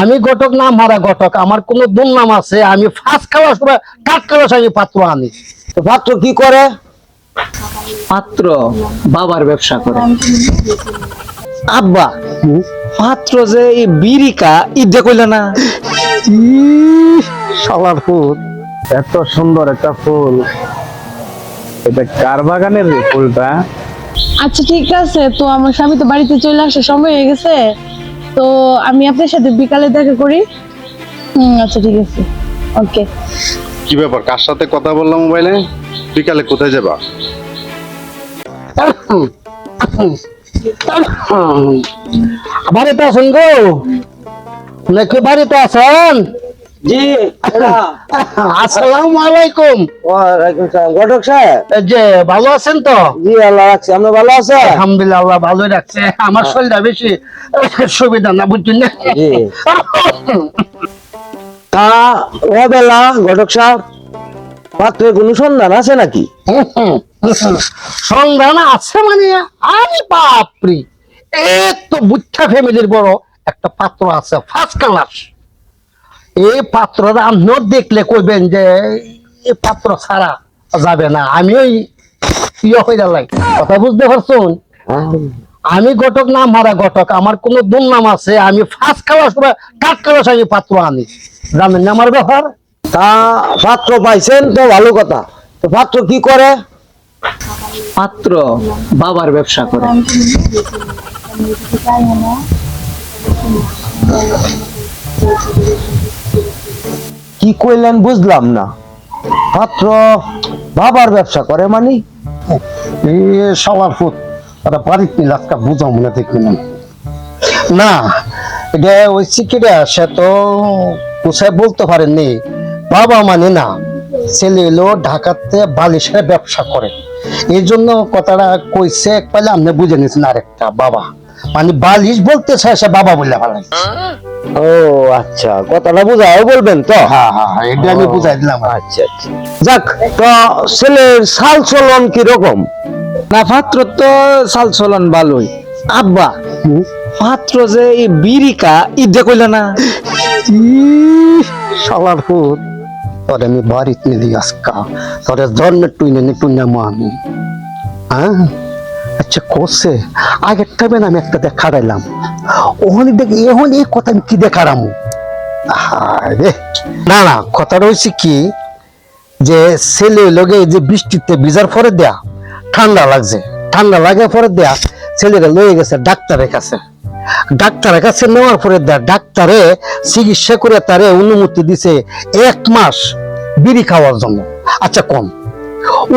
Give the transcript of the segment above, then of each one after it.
আমি ঘটক না মারা ঘটক আমার কোন দুর্নাম আছে আমি ফার্স্ট খাওয়ার সময় সময় আমি পাত্র আনি। পাত্র কি করে? পাত্র বাবার ব্যবসা করে। আব্বা। পাত্র যে এই বিরিকা ইদে কইলে না। ইস, শালার ফুল এত সুন্দর একটা ফুল। এটা কার বাগানের রে ফুলটা? আচ্ছা ঠিক আছে। তো আমার স্বামী তো বাড়িতে চলে আসার সময় হয়ে গেছে। তো আমি আপনার সাথে বিকালে দেখা করি। আচ্ছা ঠিক আছে। ওকে। কি ব্যাপার কার সাথে কথা বললাম মোবাইলে? বিকালে কোথায় যাবা? বাড়িতে আছেন গো? নাকি বাড়িতে আছেন? জি আসসালামু আলাইকুম। ওয়ালাইকুম সালাম। ঘটক সাহেব। যে ভালো আছেন তো? জি আল্লাহ রাখছি। আপনি ভালো আছেন? আলহামদুলিল্লাহ আল্লাহ ভালোই রাখছে। আমার শরীরটা বেশি সুবিধা না বুঝছেন না? জি। তা ও বেলা ঘটক সাহেব পাত্রের কোনো সন্ধান আছে নাকি? সন্ধান আছে মানে আরে বাপরি! এক তো বুচ্ছা ফ্যামিলির বড় একটা পাত্র আছে ফার্স্ট ক্লাস এই পাত্রটা আপনিও দেখলে কইবেন যে এই পাত্র ছাড়া যাবে না। আমি ওই ইয়ে হয়ে গেলাই কথা বুঝতে পারছুন? আমি ঘটক না মারা ঘটক। আমার কোনো দুর্নাম আছে। আমি ফার্স্ট ক্লাস কাঠ ক্লাস আমি পাত্র আনি। জানেন না আমার ব্যাপার? তা পাত্র পাইছেন তো ভালো কথা। তো পাত্র কি করে? পাত্র বাবার ব্যবসা করে। কি কইলেন বুঝলাম না। পাত্র বাবার ব্যবসা করে মানে। সবার ফুট ওটা বাড়িতে নিলে আজকে বুঝাও মনে দেখবি না না, এটা ওই চিকিটা সে তো কোথায় বলতে পারেননি। বাবা মানে না, ছেলে এলো ঢাকাতে বালিশের ব্যবসা করে। এই জন্য কথাটা কইছে এক পাইলে আপনি বুঝে নিয়েছেন আরেকটা বাবা। মানে বালিশ বলতে চায় সে বাবা বললে ভালো ও আচ্ছা কথাটা বুঝাও বলবেন তো? হ্যাঁ হ্যাঁ হ্যাঁ, এটা আমি বুঝাই দিলাম। আচ্ছা আচ্ছা। যাক তো ছেলের সাল চলন কি রকম না পাত্র তো চাল চলন ভালোই। আব্বা পাত্র যে এই বিরিকা ইদে কইলে না। শালার ফুট তোরে আমি বাড়িতে নিলি আজকা। তোরে জন্মের টুইনে নি টুইনামো আমি। হ্যাঁ? আচ্ছা কোসে? আগের টাইমে আমি একটা দেখাড়াইলাম ওখানে দেখ, এখন এই কথা আমি কি দেখারামু রে না না কথাটা হয়েছে কি, যে ছেলে লগে যে বৃষ্টিতে ভিজার পরে দেয়া, ঠান্ডা লাগছে। ঠান্ডা লাগে পরে দেয়া ছেলেরা লয়ে গেছে ডাক্তারের কাছে। ডাক্তারের কাছে নেওয়ার পরে দেয়া, ডাক্তারে চিকিৎসা করে তারে অনুমতি দিছে এক মাস বিড়ি খাওয়ার জন্য। আচ্ছা কম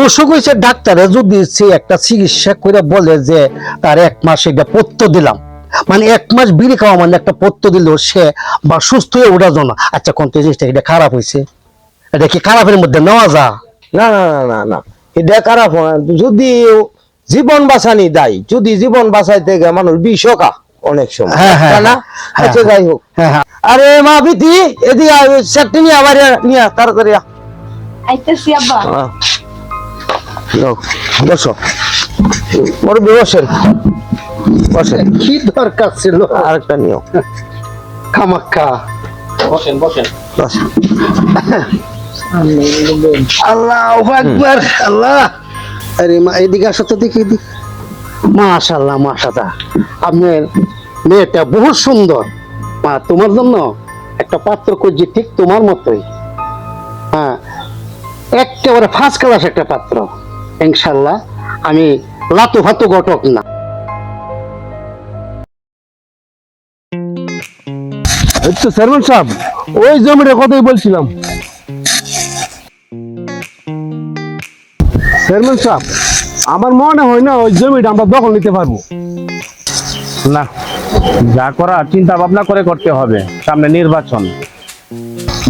অসুখ হয়েছে ডাক্তারে যদি সে একটা চিকিৎসা করে বলে যে তার এক মাস এটা পত্য দিলাম। মানে এক মাস বিড়ি খাওয়া মানে একটা পত্য দিল সে বা সুস্থ হয়ে ওঠার জন্য আচ্ছা কোন জিনিসটা এটা খারাপ হয়েছে? এটা কি খারাপের মধ্যে নেওয়া যা? না না না না না। এটা খারাপ যদি জীবন বাঁচানি দায় যদি জীবন বাঁচাইতে গিয়ে মানুষ বিষকা অনেক সময়। হ্যাঁ, হ্যাঁ, না? হ্যাঁ, আচ্ছা যাই হোক। হ্যাঁ হ্যাঁ। আরে মা বিতি এদিকে সেটটি নিয়ে আবার নিয়ে তাড়াতাড়ি। আইতেছি আব্বা। বসো। মুরব্বি বসেন। বসেন। কি দরকার ছিল? আরেকটা নিও। খামাক্কা বসেন আল্লাহ একবার আল্লাহ। আরে মা এদিকে আসো তো দেখি এদিকে। মাশাল্লাহ মাশাল্লাহ আপনার মেয়েটা বহু সুন্দর। মা তোমার জন্য একটা পাত্র খুঁজছি ঠিক তোমার মতোই। একেবারে ফার্স্ট ক্লাস একটা পাত্র। ইনশাল্লাহ আমি লাতু ফাতু ঘটক না। তো সাহেব ওই জমিটার কথাই বলছিলাম। চেয়ারম্যান সাহেব আমার মনে হয় না ওই জমিটা আমরা দখল নিতে পারব। না যা করা চিন্তা ভাবনা করে করতে হবে সামনে নির্বাচন।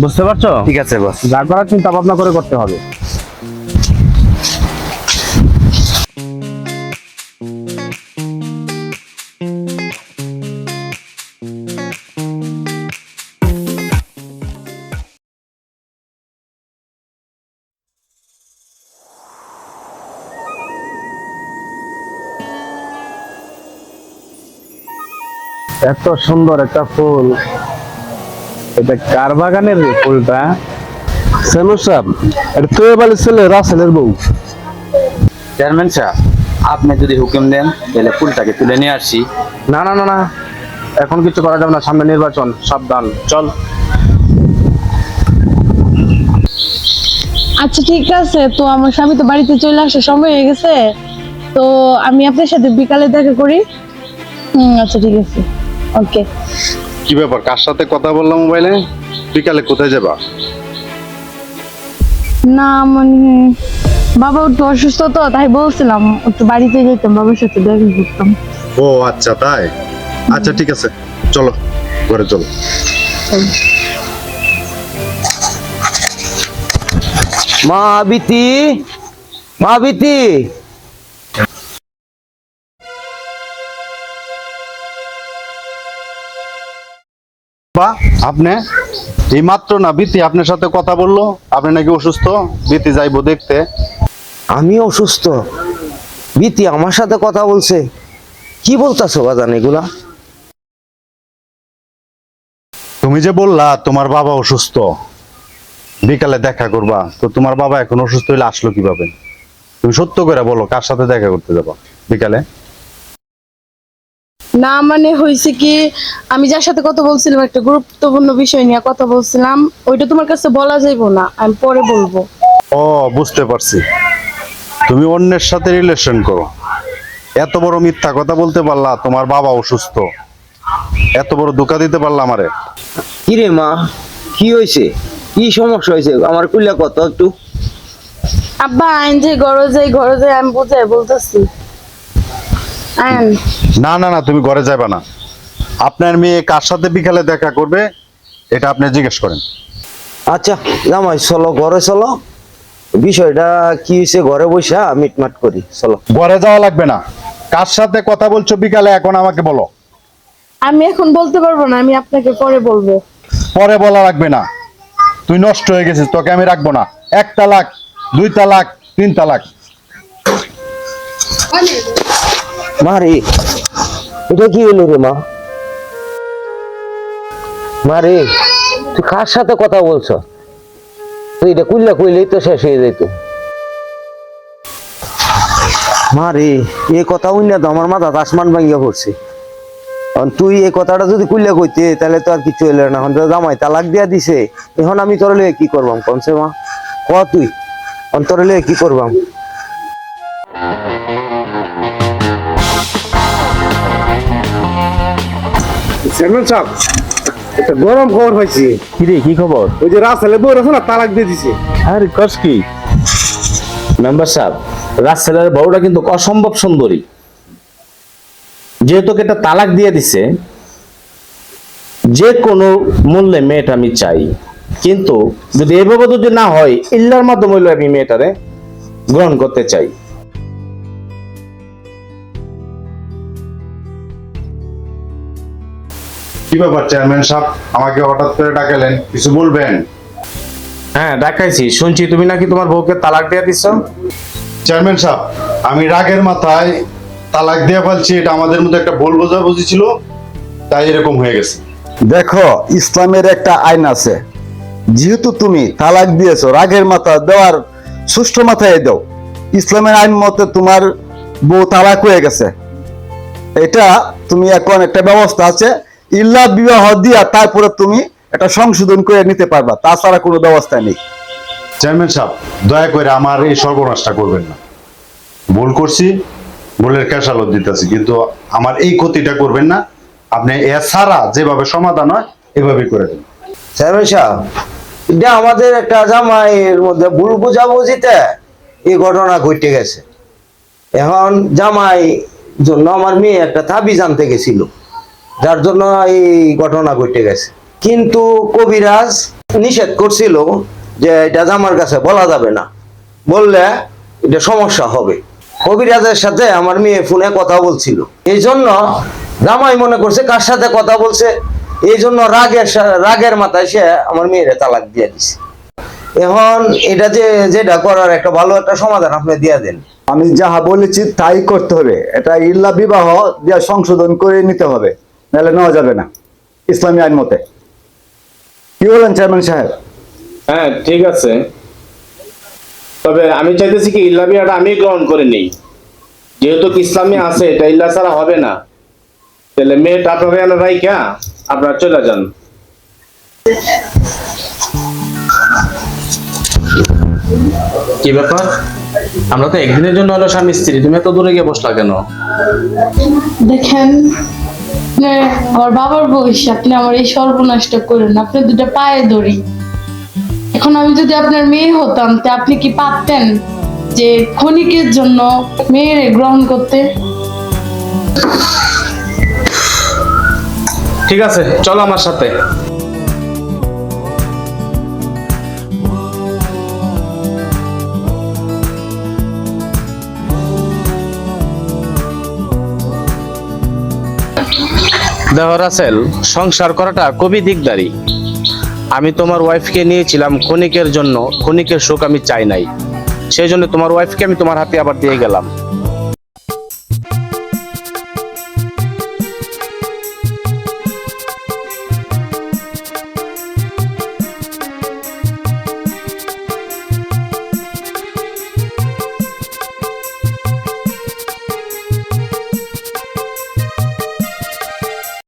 বুঝতে পারছ? ঠিক আছে বস। যা করা চিন্তা ভাবনা করে করতে হবে। এত সুন্দর একটা ফুল। এটা কার বাগানের রে ফুলটা? চেয়ারম্যান সাহেব এটা তো এবার ছেলে রাসেলের বউ। চেয়ারম্যান সাহেব আপনি যদি হুকুম দেন তাহলে ফুলটাকে তুলে নিয়ে আসি। না না না না এখন কিছু করা যাবে না সামনে নির্বাচন সাবধান চল। আচ্ছা ঠিক আছে তো আমার স্বামী তো বাড়িতে চলে আসার সময় হয়ে গেছে তো আমি আপনার সাথে বিকালে দেখা করি। হুম আচ্ছা ঠিক আছে। ওকে কি ব্যাপার? কার সাথে কথা বললাম মোবাইলে? বিকালে কোথায় যাবা? না মানে বাবা একটু অসুস্থ তো তাই বলছিলাম একটু বাড়িতে যেতাম বাবার সাথে দেখা করতাম। ও আচ্ছা তাই? আচ্ছা ঠিক আছে। চলো ঘরে চলো। মা বিতি মা বিতি বা আপনি এই মাত্র না বিতি আপনার সাথে কথা বলল আপনি নাকি অসুস্থ? বিতি যাইবো দেখতে। আমি অসুস্থ। বিতি আমার সাথে কথা বলছে। কি বলতাছো বাজান এগুলা? তুমি যে বললা তোমার বাবা অসুস্থ। বিকালে দেখা করবা। তো তোমার বাবা এখন অসুস্থ হইলে আসলো কীভাবে? তুমি সত্য করে বলো কার সাথে দেখা করতে যাবা বিকালে? না মানে হয়েছে কি আমি যার সাথে কথা বলছিলাম একটা গুরুত্বপূর্ণ বিষয় নিয়ে কথা বলছিলাম ওইটা তোমার কাছে বলা যাইবো না আমি পরে বলব। ও বুঝতে পারছি। তুমি অন্যের সাথে রিলেশন করো। এত বড় মিথ্যা কথা বলতে পারলা তোমার বাবা অসুস্থ। এত বড় ধোকা দিতে পারলা আমারে। কি রে মা কি হয়েছে কি সমস্যা হয়েছে আমার কুলিয়া কত একটু। আব্বা আইন যে ঘরে যাই ঘরে যাই আমি বুঝাই বলতেছি। না না না তুমি ঘরে যাবে না। আপনার মেয়ে কার সাথে বিকালে দেখা করবে এটা আপনি জিজ্ঞেস করেন। আচ্ছা জামাই চলো ঘরে চলো। বিষয়টা কি হয়েছে ঘরে বসে মিটমাট করি চলো। ঘরে যাওয়া লাগবে না। কার সাথে কথা বলছো বিকালে এখন আমাকে বলো। আমি এখন বলতে পারব না আমি আপনাকে পরে বলব। পরে বলা লাগবে না। তুই নষ্ট হয়ে গেছিস তোকে আমি রাখব না। এক তালাক দুই তালাক তিন তালাক মা রে এটা কি হলো রে মা? মা রে তুই কার সাথে কথা বলছ? এটা কুল্লা কইলেই তো শেষ হয়ে যেত মা রে এই কথা উইনা তো আমার মাথা আসমান ভাঙ্গিয়া পড়ছে। তুই এই কথাটা যদি কুল্লা কইতে, তাহলে তো আর কিছু হইল না। এখন জামাই তালাক দিয়া দিছে। এখন আমি তোর লয়ে কি করবাম কমসে মা? ক তুই? অন্তর লয়ে কি করবাম? চেয়ারম্যান সাহেব একটা গরম খবর পাইছি। কি রে কি খবর? ওই যে রাসেলের বউ আছে না তালাক দিয়ে দিছে। আরে কস কি? মেম্বার সাহেব রাসেলের বউটা কিন্তু অসম্ভব সুন্দরী। যেহেতু একটা তালাক দিয়ে দিছে যে কোনো মূল্যে মেয়েটা আমি চাই। কিন্তু যদি এভাবে যদি না হয় ইল্লার মাধ্যমে হইলে আমি মেয়েটারে গ্রহণ করতে চাই। কি ব্যাপার চেয়ারম্যান সাহেব? আমাকে হঠাৎ করে ডাকালেন কিছু বলবেন? হ্যাঁ ডাকাইছি। শুনছি তুমি নাকি তোমার বউকে তালাক দিয়ে দিচ্ছ চেয়ারম্যান সাহেব আমি রাগের মাথায় তালাক দিয়ে ফেলছি এটা আমাদের মধ্যে একটা ভুল বোঝাবুঝি ছিল তাই এরকম হয়ে গেছে। দেখো ইসলামের একটা আইন আছে। যেহেতু তুমি তালাক দিয়েছ রাগের মাথা দেওয়ার সুষ্ঠু মাথায় দাও। ইসলামের আইন মতে তোমার বউ তালাক হয়ে গেছে। এটা তুমি এখন একটা ব্যবস্থা আছে ইল্লা বিবাহ দিয়া তারপরে তুমি এটা সংশোধন করে নিতে পারবা তাছাড়া কোনো ব্যবস্থা নেই। চেয়ারম্যান সাহেব দয়া করে আমার এই সর্বনাশটা করবেন না। ভুল করছি ভুলের ক্যাশালত দিতেছি কিন্তু আমার এই ক্ষতিটা করবেন না। আপনি এছাড়া যেভাবে সমাধান হয় এভাবেই করে দেন। চেয়ারম্যান সাহেব এটা আমাদের একটা জামাইয়ের মধ্যে ভুল বুঝাবুঝিতে এই ঘটনা ঘটে গেছে। এখন জামাই জন্য আমার মেয়ে একটা তাবি জানতে গেছিল। যার জন্য এই ঘটনা ঘটে গেছে। কিন্তু কবিরাজ নিষেধ করছিল যে এটা জামার কাছে বলা যাবে না। বললে এটা সমস্যা হবে। কবিরাজের সাথে আমার মেয়ে ফোনে কথা বলছিল। এই জন্য জামাই মনে করছে কার সাথে কথা বলছে? এই জন্য রাগের রাগের মাথায় সে আমার মেয়েরে তালাক দিয়ে দিছে। এখন এটা যে, যেটা করার একটা ভালো একটা সমাধান আপনি দিয়ে দেন। আমি যাহা বলেছি তাই করতে হবে। এটা ইল্লা বিবাহ দিয়ে সংশোধন করে নিতে হবে। নাহলে নেওয়া যাবে না ইসলামী আইন মতে। কি বলেন চেয়ারম্যান সাহেব? হ্যাঁ ঠিক আছে। তবে আমি চাইতেছি কি ইল্লা বিয়াটা আমি গ্রহণ করে নেই। যেহেতু ইসলামী আছে এটা ইল্লা ছাড়া হবে না। তাহলে মেয়েটা আপনারা এনে রাইখা আপনারা চলে যান। কি ব্যাপার? আমরা তো একদিনের জন্য হলো স্বামী স্ত্রী তুমি এত দূরে গিয়ে বসলা কেন? দেখেন আপনার আমার বাবার আপনি আমার এই করেন। দুটো পায়ে এখন আমি যদি আপনার মেয়ে হতাম, তা আপনি কি পারতেন যে ক্ষণিকের জন্য মেয়ের গ্রহণ করতে? ঠিক আছে, চলো আমার সাথে। দেহ রাসেল, সংসার করাটা খুবই দিকদারি। আমি তোমার ওয়াইফকে নিয়েছিলাম ক্ষণিকের জন্য, ক্ষণিকের সুখ আমি চাই নাই। সেই জন্য তোমার ওয়াইফকে আমি তোমার হাতে আবার দিয়ে গেলাম।